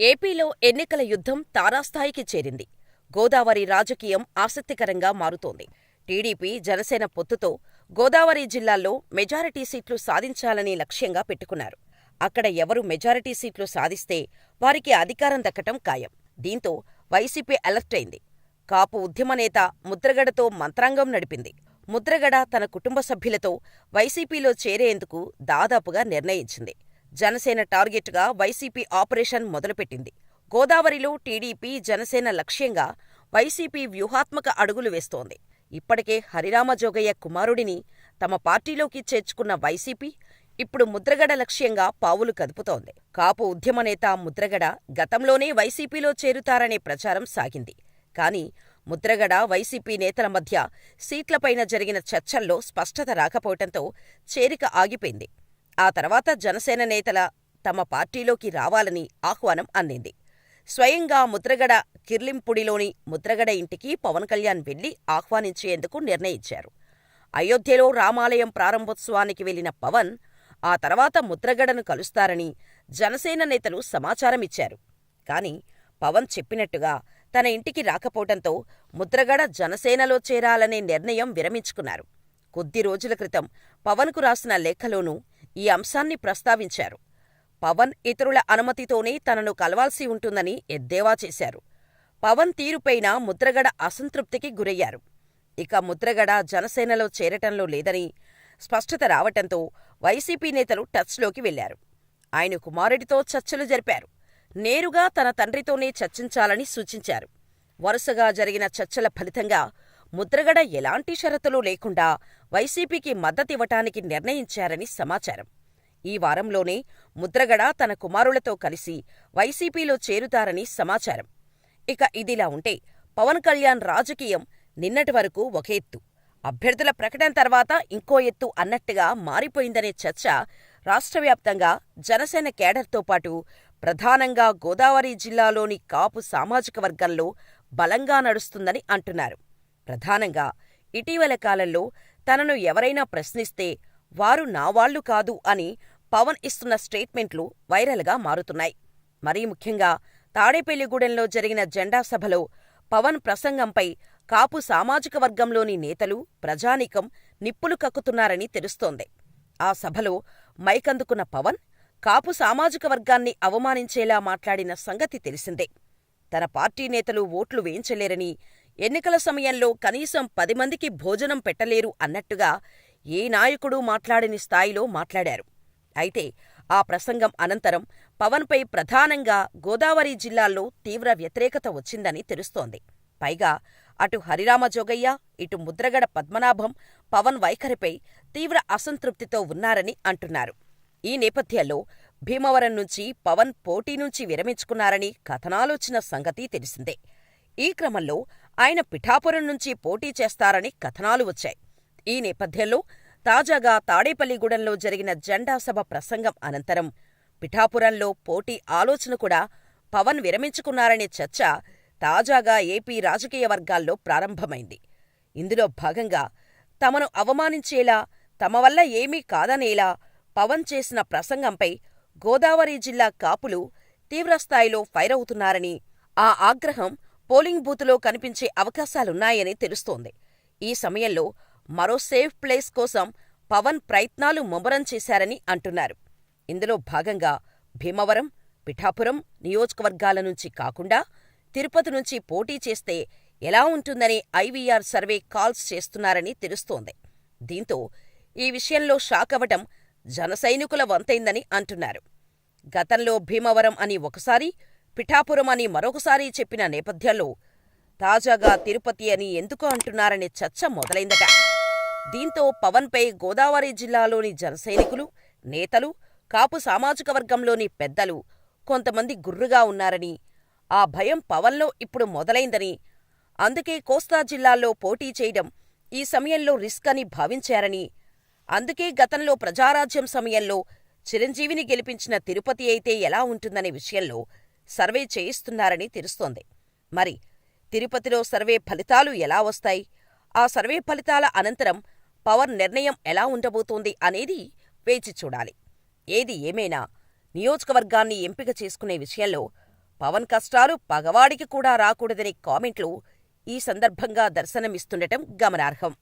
ఏపీలో ఎన్నికల యుద్ధం తారాస్థాయికి చేరింది. గోదావరి రాజకీయం ఆసక్తికరంగా మారుతోంది. టీడీపీ, జనసేన పొత్తుతో గోదావరి జిల్లాల్లో మెజారిటీ సీట్లు సాధించాలని లక్ష్యంగా పెట్టుకున్నారు. అక్కడ ఎవరు మెజారిటీ సీట్లు సాధిస్తే వారికి అధికారం దక్కటం ఖాయం. దీంతో వైసీపీ అలర్టైంది. కాపు ఉద్యమనేత ముద్రగడతో మంత్రాంగం నడిపింది. ముద్రగడ తన కుటుంబ సభ్యులతో వైసీపీలో చేరేందుకు దాదాపుగా నిర్ణయించింది. జనసేన టార్గెట్గా వైసీపీ ఆపరేషన్ మొదలుపెట్టింది. గోదావరిలో టీడీపీ, జనసేన లక్ష్యంగా వైసీపీ వ్యూహాత్మక అడుగులు వేస్తోంది. ఇప్పటికే హరిరామజోగయ్య కుమారుడిని తమ పార్టీలోకి చేర్చుకున్న వైసీపీ ఇప్పుడు ముద్రగడ లక్ష్యంగా పావులు కదుపుతోంది. కాపు ఉద్యమ నేత ముద్రగడ గతంలోనే వైసీపీలో చేరుతారనే ప్రచారం సాగింది. కానీ ముద్రగడ, వైసీపీ నేతల మధ్య సీట్లపైన జరిగిన చర్చల్లో స్పష్టత రాకపోవటంతో చేరిక ఆగిపోయింది. ఆ తర్వాత జనసేన నేతల తమ పార్టీలోకి రావాలని ఆహ్వానం అందింది. స్వయంగా ముద్రగడ కిర్లింపుడిలోని ముద్రగడ ఇంటికి పవన్ కళ్యాణ్ వెళ్ళి ఆహ్వానించేందుకు నిర్ణయించారు. అయోధ్యలో రామాలయం ప్రారంభోత్సవానికి వెళ్ళిన పవన్ ఆ తర్వాత ముద్రగడను కలుస్తారని జనసేన నేతలు సమాచారమిచ్చారు. కాని పవన్ చెప్పినట్టుగా తన ఇంటికి రాకపోవటంతో ముద్రగడ జనసేనలో చేరాలనే నిర్ణయం విరమించుకున్నారు. కొద్ది రోజుల క్రితం పవన్కు రాసిన లేఖలోనూ ఈ అంశాన్ని ప్రస్తావించారు. పవన్ ఇతరుల అనుమతితోనే తనను కలవాల్సి ఉంటుందని ఎద్దేవా చేశారు. పవన్ తీరుపైన ముద్రగడ అసంతృప్తికి గురయ్యారు. ఇక ముద్రగడ జనసేనలో చేరటంలో లేదని స్పష్టత రావటంతో వైసీపీ నేతలు టచ్లోకి వెళ్ళారు. ఆయన కుమారుడితో చర్చలు జరిపారు. నేరుగా తన తండ్రితోనే చర్చించాలని సూచించారు. వరుసగా జరిగిన చర్చల ఫలితంగా ముద్రగడ ఎలాంటి షరతులు లేకుండా వైసీపీకి మద్దతివ్వటానికి నిర్ణయించారని సమాచారం. ఈ వారంలోనే ముద్రగడ తన కుమారులతో కలిసి వైసీపీలో చేరుతారని సమాచారం. ఇక ఇదిలా ఉంటే పవన్ కళ్యాణ్ రాజకీయం నిన్నటి వరకు ఒక ఎత్తు, అభ్యర్థుల ప్రకటన తర్వాత ఇంకో ఎత్తు అన్నట్టుగా మారిపోయిందనే చర్చ రాష్ట్రవ్యాప్తంగా జనసేన కేడర్తో పాటు ప్రధానంగా గోదావరి జిల్లాలోని కాపు సామాజిక వర్గంలో బలంగా నడుస్తుందని అంటున్నారు. ప్రధానంగా ఇటీవల కాలంలో తనను ఎవరైనా ప్రశ్నిస్తే వారు నావాళ్ళు కాదు అని పవన్ ఇస్తున్న స్టేట్మెంట్లు వైరల్గా మారుతున్నాయి. మరీ ముఖ్యంగా తాడేపల్లిగూడెంలో జరిగిన జెండా సభలో పవన్ ప్రసంగంపై కాపు సామాజిక వర్గంలోని నేతలు, ప్రజానీకం నిప్పులు కక్కుతున్నారని తెలుస్తోంది. ఆ సభలో మైకందుకున్న పవన్ కాపు సామాజిక వర్గాన్ని అవమానించేలా మాట్లాడిన సంగతి తెలిసిందే. తన పార్టీ నేతలు ఓట్లు వేయించలేరని, ఎన్నికల సమయంలో కనీసం పది మందికి భోజనం పెట్టలేరు అన్నట్టుగా ఏ నాయకుడూ మాట్లాడని స్థాయిలో మాట్లాడారు. అయితే ఆ ప్రసంగం అనంతరం పవన్పై ప్రధానంగా గోదావరి జిల్లాల్లో తీవ్ర వ్యతిరేకత వచ్చిందని తెలుస్తోంది. పైగా అటు హరిరామజోగయ్య, ఇటు ముద్రగడ పద్మనాభం పవన్ వైఖరిపై తీవ్ర అసంతృప్తితో ఉన్నారని అంటున్నారు. ఈ నేపథ్యంలో భీమవరం నుంచి పవన్ పోటీ నుంచి విరమించుకున్నారని కథనాలొచ్చిన సంగతి తెలిసిందే. ఈ క్రమంలో ఆయన పిఠాపురం నుంచి పోటీ చేస్తారని కథనాలు వచ్చాయి. ఈ నేపథ్యంలో తాజాగా తాడేపల్లిగూడెంలో జరిగిన జెండా సభ ప్రసంగం అనంతరం పిఠాపురంలో పోటీ ఆలోచన కూడా పవన్ విరమించుకున్నారనే చర్చ తాజాగా ఏపీ రాజకీయ వర్గాల్లో ప్రారంభమైంది. ఇందులో భాగంగా తమను అవమానించేలా, తమ వల్ల ఏమీ కాదనేలా పవన్ చేసిన ప్రసంగంపై గోదావరి జిల్లా కాపులు తీవ్రస్థాయిలో ఫైరవుతున్నారని, ఆ ఆగ్రహం పోలింగ్ బూతులో కనిపించే అవకాశాలున్నాయని తెలుస్తోంది. ఈ సమయంలో మరో సేఫ్ ప్లేస్ కోసం పవన్ ప్రయత్నాలు ముమ్మరం చేశారని అంటున్నారు. ఇందులో భాగంగా భీమవరం, పిఠాపురం నియోజకవర్గాల నుంచి కాకుండా తిరుపతి నుంచి పోటీ చేస్తే ఎలా ఉంటుందనే ఐవీఆర్ సర్వే కాల్స్ చేస్తున్నారని తెలుస్తోంది. దీంతో ఈ విషయంలో షాకవటం జనసైనికుల వంతైందని అంటున్నారు. గతంలో భీమవరం అని ఒకసారి, పిఠాపురం అని మరొకసారి చెప్పిన నేపథ్యంలో తాజాగా తిరుపతి అని ఎందుకు అంటున్నారనే చర్చ మొదలైందట. దీంతో పవన్పై గోదావరి జిల్లాలోని జనసైనికులు, నేతలు, కాపు సామాజిక వర్గంలోని పెద్దలు కొంతమంది గుర్రుగా ఉన్నారని, ఆ భయం పవన్లో ఇప్పుడు మొదలైందని, అందుకే కోస్తా జిల్లాల్లో పోటీ చేయడం ఈ సమయంలో రిస్క్ అని భావించారని, అందుకే గతంలో ప్రజారాజ్యం సమయంలో చిరంజీవిని గెలిపించిన తిరుపతి అయితే ఎలా ఉంటుందనే విషయంలో సర్వే చేయిస్తున్నారని తెలుస్తోంది. మరి తిరుపతిలో సర్వే ఫలితాలు ఎలా వస్తాయి? ఆ సర్వే ఫలితాల అనంతరం పవర్ నిర్ణయం ఎలా ఉండబోతోంది అనేది వేచి చూడాలి. ఏది ఏమైనా నియోజకవర్గాన్ని ఎంపిక చేసుకునే విషయంలో పవన్ కష్టాలు పగవాడికి కూడా రాకూడదనే కామెంట్లు ఈ సందర్భంగా దర్శనమిస్తుండటం గమనార్హం